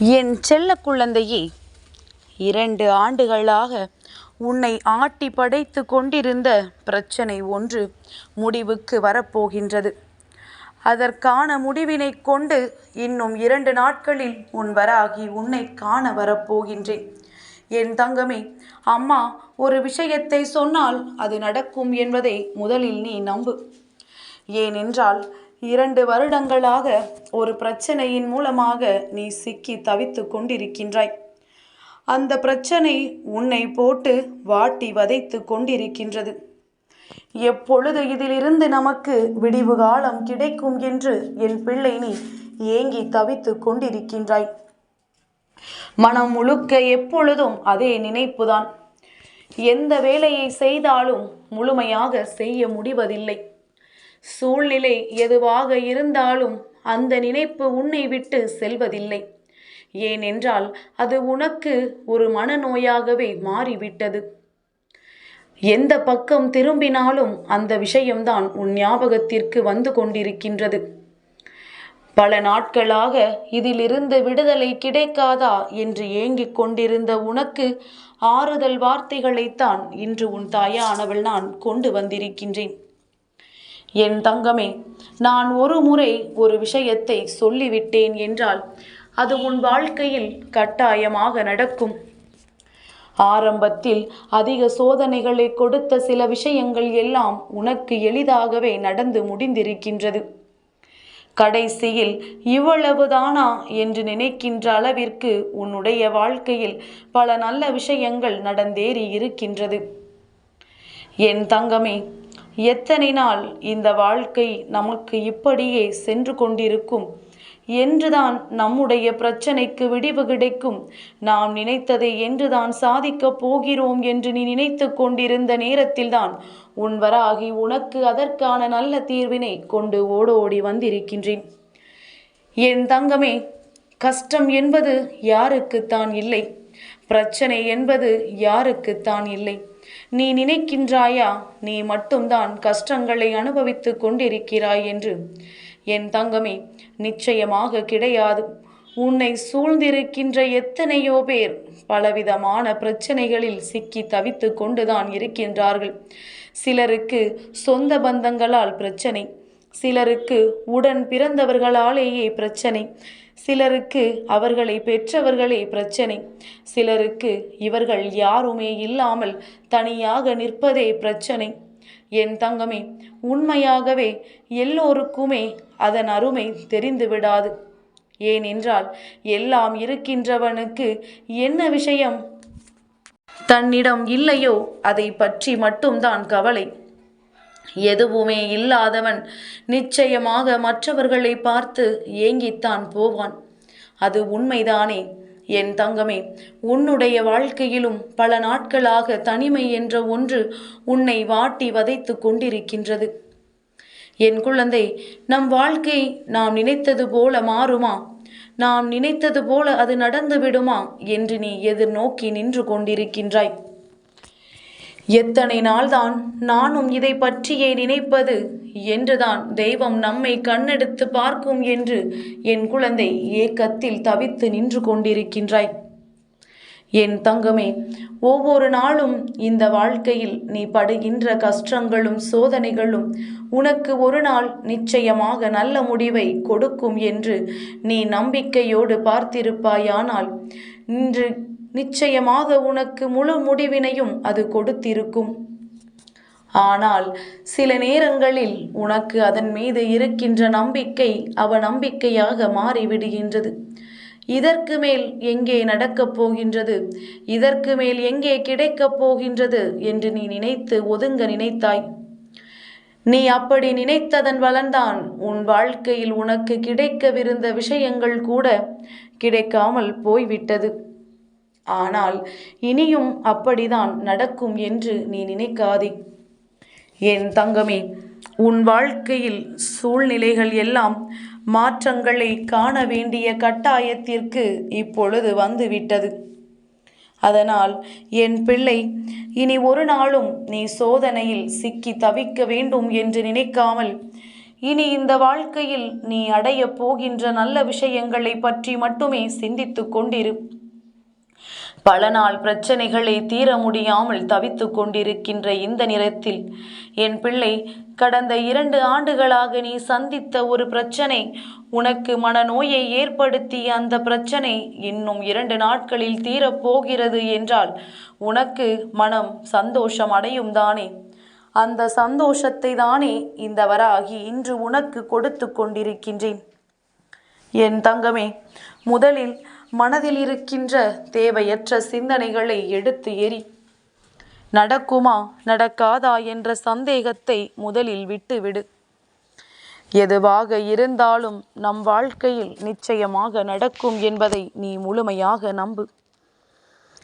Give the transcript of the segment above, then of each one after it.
என் செல்ல குழந்தையே இரண்டு ஆண்டுகளாக உன்னை ஆட்டி படைத்து கொண்டிருந்த பிரச்சனை ஒன்று முடிவுக்கு வரப்போகின்றது. அதற்கான முடிவினை கொண்டு இன்னும் இரண்டு நாட்களில் உன் வராகி உன்னை காண வரப்போகின்றேன். என் தங்கமே அம்மா ஒரு விஷயத்தை சொன்னால் அது நடக்கும் என்பதை முதலில் நீ நம்பு. ஏனென்றால் இரண்டு வருடங்களாக ஒரு பிரச்சனையின் மூலமாக நீ சிக்கி தவித்து கொண்டிருக்கின்றாய். அந்த பிரச்சனை உன்னை போட்டு வாட்டி வதைத்து கொண்டிருக்கின்றது. எப்பொழுது இதிலிருந்து நமக்கு விடிவு காலம் கிடைக்கும் என்று என் பிள்ளை நீ ஏங்கி தவித்து கொண்டிருக்கின்றாய். மனம் முழுக்க எப்பொழுதும் அதே நினைப்புதான். எந்த வேலையை செய்தாலும் முழுமையாக செய்ய முடிவதில்லை. சூழ்நிலை எதுவாக இருந்தாலும் அந்த நினைப்பு உன்னை விட்டு செல்வதில்லை. ஏனென்றால் அது உனக்கு ஒரு மனநோயாகவே மாறிவிட்டது. எந்த பக்கம் திரும்பினாலும் அந்த விஷயம்தான் உன் ஞாபகத்திற்கு வந்து கொண்டிருக்கின்றது. பல நாட்களாக இதிலிருந்து விடுதலை கிடைக்காதா என்று ஏங்கிக் கொண்டிருந்த உனக்கு ஆறுதல் வார்த்தைகளைத்தான் இன்று உன் தாயானவள் நான் கொண்டு வந்திருக்கின்றேன். என் தங்கமே நான் ஒரு முறை ஒரு விஷயத்தை சொல்லிவிட்டேன் என்றால் அது உன் வாழ்க்கையில் கட்டாயமாக நடக்கும். ஆரம்பத்தில் அதிக சோதனைகளை கொடுத்த சில விஷயங்கள் எல்லாம் உனக்கு எளிதாகவே நடந்து முடிந்திருக்கின்றது. கடைசியில் இவ்வளவுதானா என்று நினைக்கின்ற அளவிற்கு உன்னுடைய வாழ்க்கையில் பல நல்ல விஷயங்கள் நடந்தேறி இருக்கின்றது. என் தங்கமே எத்தனை நாள் இந்த வாழ்க்கை நமக்கு இப்படியே சென்று கொண்டிருக்கும்? என்றுதான் நம்முடைய பிரச்சனைக்கு விடிவு கிடைக்கும். நாம் நினைத்ததை என்றுதான் சாதிக்கப் போகிறோம் என்று நீ நினைத்து கொண்டிருந்த நேரத்தில்தான் உன் வராகி உனக்கு அதற்கான நல்ல தீர்வினை கொண்டு ஓடோடி வந்திருக்கின்றேன். என் தங்கமே கஷ்டம் என்பது யாருக்குத்தான் இல்லை? பிரச்சனை என்பது யாருக்குத்தான் இல்லை? நீ நினைக்கின்றாயா? நீ மட்டும்தான் கஷ்டங்களை அனுபவித்து கொண்டிருக்கிறாய் என்று. என் தங்கமே நிச்சயமாக கிடையாது. உன்னை சூழ்ந்திருக்கின்ற எத்தனையோ பேர் பலவிதமான பிரச்சனைகளில் சிக்கி தவித்து கொண்டுதான் இருக்கின்றார்கள். சிலருக்கு சொந்த பந்தங்களால் பிரச்சனை சிலருக்கு உடன் பிறந்தவர்களாலேயே பிரச்சனை சிலருக்கு அவர்களை பெற்றவர்களே பிரச்சனை. சிலருக்கு இவர்கள் யாருமே இல்லாமல் தனியாக நிற்பதே பிரச்சனை. என் தங்கமே உண்மையாகவே எல்லோருக்குமே அதன் அருமை தெரிந்து விடாது ஏனென்றால் எல்லாம் இருக்கின்றவனுக்கு என்ன விஷயம்? தன்னிடம் இல்லையோ? அதை பற்றி மட்டும்தான் கவலை. எதுவுமே இல்லாதவன் நிச்சயமாக மற்றவர்களை பார்த்து ஏங்கித்தான் போவான். அது உண்மைதானே? என் தங்கமே உன்னுடைய வாழ்க்கையிலும் பல நாட்களாக தனிமை என்ற ஒன்று உன்னை வாட்டி வதைத்து கொண்டிருக்கின்றது. என் குழந்தை நம் வாழ்க்கை நாம் நினைத்தது போல மாறுமா? நாம் நினைத்தது போல அது நடந்து விடுமா? என்று நீ எதிர்நோக்கி நின்று கொண்டிருக்கின்றாய். எத்தனை நாள்தான் நானும் இதை பற்றியே நினைப்பது? என்றுதான் தெய்வம் நம்மை கண்ணெடுத்து பார்க்கும் என்று என் குழந்தை ஏக்கத்தில் தவித்து நின்று கொண்டிருக்கின்றாய். என் தங்கமே ஒவ்வொரு நாளும் இந்த வாழ்க்கையில் நீ படுகின்ற கஷ்டங்களும் சோதனைகளும் உனக்கு ஒரு நாள் நிச்சயமாக நல்ல முடிவை கொடுக்கும் என்று நீ நம்பிக்கையோடு பார்த்திருப்பாயானால் இன்று நிச்சயமாக உனக்கு முழு முடிவினையும் அது கொடுத்திருக்கும். ஆனால் சில நேரங்களில் உனக்கு அதன் மீது இருக்கின்ற நம்பிக்கை அவ நம்பிக்கையாக மாறிவிடுகின்றது. இதற்கு மேல் எங்கே நடக்கப் போகின்றது? இதற்கு மேல் எங்கே கிடைக்கப் போகின்றது என்று நீ நினைத்து ஒதுங்க நினைத்தாய். நீ அப்படி நினைத்ததன் பலன்தான் உன் வாழ்க்கையில் உனக்கு கிடைக்கவிருந்த விஷயங்கள் கூட கிடைக்காமல் போய்விட்டது. ஆனால் இனியும் அப்படிதான் நடக்கும் என்று நீ நினைக்காதே. என் தங்கமே உன் வாழ்க்கையில் சூழ்நிலைகள் எல்லாம் மாற்றங்களை காண வேண்டிய கட்டாயத்திற்கு இப்பொழுது வந்துவிட்டது. அதனால் என் பிள்ளை இனி ஒரு நாளும் நீ சோதனையில் சிக்கி தவிக்க வேண்டும் என்று நினைக்காமல் இனி இந்த வாழ்க்கையில் நீ அடைய போகின்ற நல்ல விஷயங்களை பற்றி மட்டுமே சிந்தித்து கொண்டிரு. பல நாள் பிரச்சனைகளை தீர முடியாமல் தவித்துக் கொண்டிருக்கின்ற இந்த நேரத்தில் என் பிள்ளை கடந்த இரண்டு ஆண்டுகளாக நீ சந்தித்த ஒரு பிரச்சனை உனக்கு மனநோயை ஏற்படுத்திய அந்த பிரச்சனை இன்னும் இரண்டு நாட்களில் தீரப்போகிறது என்றால் உனக்கு மனம் சந்தோஷம் அடையும் தானே அந்த சந்தோஷத்தை தானே இந்த வராகி இன்று உனக்கு கொடுத்து கொண்டிருக்கின்றேன். என் தங்கமே முதலில் மனதில் இருக்கின்ற தேவையற்ற சிந்தனைகளை எடுத்து எறி நடக்குமா நடக்காதா என்ற சந்தேகத்தை முதலில் விட்டுவிடு. எதுவாக இருந்தாலும் நம் வாழ்க்கையில் நிச்சயமாக நடக்கும் என்பதை நீ முழுமையாக நம்பு.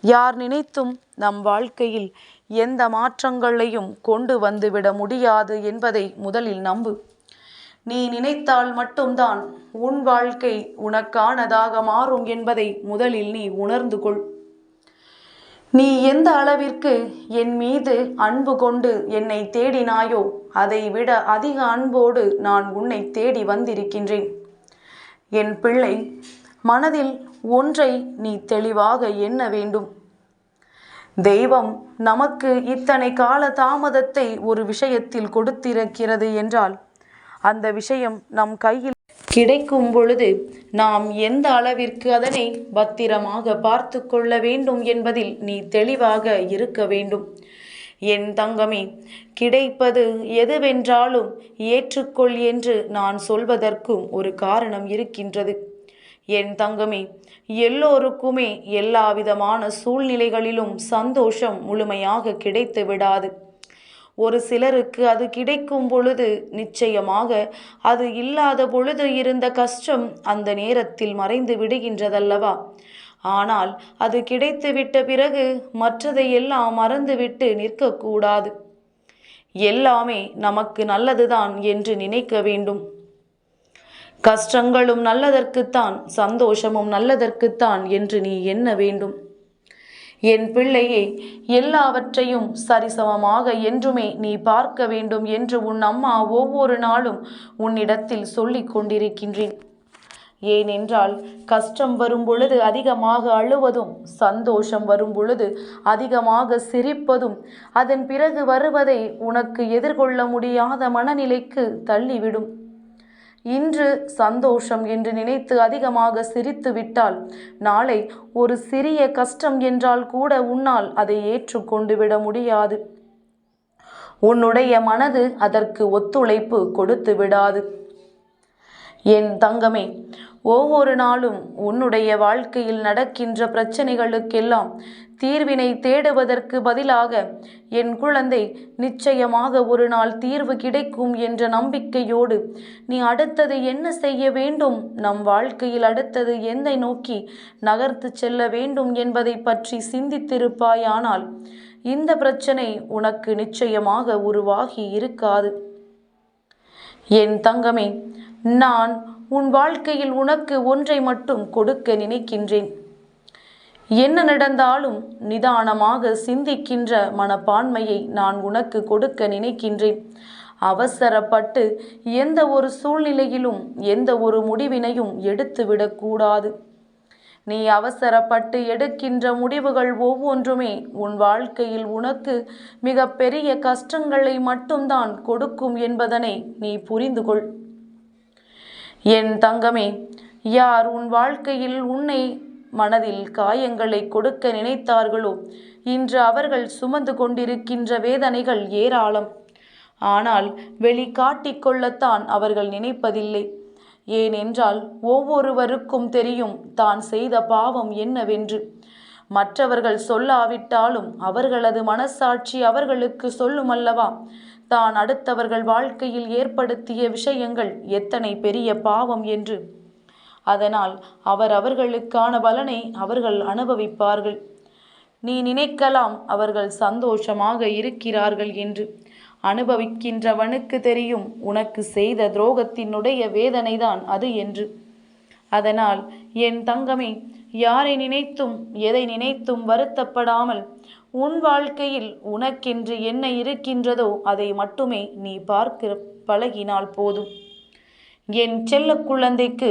யார் நினைத்தும் நம் வாழ்க்கையில் எந்த மாற்றங்களையும் கொண்டு வந்துவிட முடியாது என்பதை முதலில் நம்பு. நீ நினைத்தால் மட்டும்தான் உன் வாழ்க்கை உனக்கானதாக மாறும் என்பதை முதலில் நீ உணர்ந்து கொள். நீ எந்த அளவிற்கு என் மீது அன்பு கொண்டு என்னை தேடினாயோ அதை விட அதிக அன்போடு நான் உன்னை தேடி வந்திருக்கின்றேன். என் பிள்ளை மனதில் ஒன்றை நீ தெளிவாக எண்ண வேண்டும். தெய்வம் நமக்கு இத்தனை கால தாமதத்தை ஒரு விஷயத்தில் கொடுத்திருக்கிறது என்றால் அந்த விஷயம் நம் கையில் கிடைக்கும் பொழுது நாம் எந்த அளவிற்கு அதனை பத்திரமாக பார்த்து கொள்ள வேண்டும் என்பதில் நீ தெளிவாக இருக்க வேண்டும். என் தங்கமே கிடைப்பது எதுவென்றாலும் ஏற்றுக்கொள் என்று நான் சொல்வதற்கும் ஒரு காரணம் இருக்கின்றது. என் தங்கமே எல்லோருக்குமே எல்லா விதமான சூழ்நிலைகளிலும் சந்தோஷம் முழுமையாக கிடைத்து விடாது. ஒரு சிலருக்கு அது கிடைக்கும் பொழுது நிச்சயமாக அது இல்லாத பொழுது இருந்த கஷ்டம் அந்த நேரத்தில் மறைந்து விடுகின்றதல்லவா? ஆனால் அது கிடைத்துவிட்ட பிறகு மற்றதை எல்லாம் மறந்துவிட்டு நிற்கக்கூடாது. எல்லாமே நமக்கு நல்லதுதான் என்று நினைக்க வேண்டும். கஷ்டங்களும் நல்லதற்குத்தான் சந்தோஷமும் நல்லதற்குத்தான் என்று நீ எண்ண வேண்டும். என் பிள்ளையே எல்லாவற்றையும் சரிசமமாக என்றுமே நீ பார்க்க வேண்டும் என்று உன் அம்மா ஒவ்வொரு நாளும் உன்னிடத்தில் சொல்லிக் கொண்டிருக்கின்றேன். ஏனென்றால் கஷ்டம் வரும் பொழுது அதிகமாக அழுவதும் சந்தோஷம் வரும் பொழுது அதிகமாக சிரிப்பதும் அதன் பிறகு வருவதை உனக்கு எதிர்கொள்ள முடியாத மனநிலைக்கு தள்ளிவிடும். இன்று சந்தோஷம் என்று நினைத்து அதிகமாக சிரித்து விட்டால் நாளை ஒரு சிறிய கஷ்டம் என்றால் கூட உன்னால் அதை ஏற்றுக்கொண்டு விட முடியாது. உன்னுடைய மனது அதற்கு ஒத்துழைப்பு கொடுத்து விடாது. என் தங்கமே ஒவ்வொரு நாளும் உன்னுடைய வாழ்க்கையில் நடக்கின்ற பிரச்சனைகளுக்கெல்லாம் தீர்வினை தேடுவதற்கு பதிலாக என் குழந்தை நிச்சயமாக ஒரு நாள் தீர்வு கிடைக்கும் என்ற நம்பிக்கையோடு நீ அடுத்தது என்ன செய்ய வேண்டும்? நம் வாழ்க்கையில் அடுத்தது எந்தை நோக்கி நகர்த்து செல்ல வேண்டும் என்பதை பற்றி சிந்தித்திருப்பாயானால் இந்த பிரச்சனை உனக்கு நிச்சயமாக உருவாகி இருக்காது. என் தங்கமே நான் உன் வாழ்க்கையில் உனக்கு ஒன்றை மட்டும் கொடுக்க நினைக்கின்றேன். என்ன நடந்தாலும் நிதானமாக சிந்திக்கின்ற மனப்பான்மையை நான் உனக்கு கொடுக்க நினைக்கின்றேன். அவசரப்பட்டு எந்த ஒரு சூழ்நிலையிலும் எந்த ஒரு முடிவினையும் எடுத்துவிடக்கூடாது நீ அவசரப்பட்டு எடுக்கின்ற முடிவுகள் ஒவ்வொன்றுமே உன் வாழ்க்கையில் உனக்கு மிக பெரிய கஷ்டங்களை மட்டும்தான் கொடுக்கும் என்பதனை நீ புரிந்து கொள். என் தங்கமே யார் உன் வாழ்க்கையில் உன்னை மனதில் காயங்களை கொடுக்க நினைத்தார்களோ? இன்று அவர்கள் சுமந்து கொண்டிருக்கின்ற வேதனைகள் ஏராளம். ஆனால் வெளிக்காட்டிக் கொள்ளத்தான் அவர்கள் நினைப்பதில்லை. ஏனென்றால் ஒவ்வொருவருக்கும் தெரியும் தான் செய்த பாவம் என்னவென்று. மற்றவர்கள் சொல்லாவிட்டாலும் அவர்களது மனசாட்சி அவர்களுக்கு சொல்லும் அல்லவா தான் அடுத்தவர்கள் வாழ்க்கையில் ஏற்படுத்திய விஷயங்கள் எத்தனை பெரிய பாவம் என்று. அதனால் அவர் அவர்களுக்கான பலனை அவர்கள் அனுபவிப்பார்கள். நீ நினைக்கலாம் அவர்கள் சந்தோஷமாக இருக்கிறார்கள் என்று. அனுபவிக்கின்றவனுக்கு தெரியும் உனக்கு செய்த துரோகத்தினுடைய வேதனைதான் அது என்று. அதனால் என் தங்கமே யாரை நினைத்தும் எதை நினைத்தும் வருத்தப்படாமல் உன் வாழ்க்கையில் உனக்கென்று என்ன இருக்கின்றதோ அதை மட்டுமே நீ பார்க்க பழகினால் போதும். என் செல்ல குழந்தைக்கு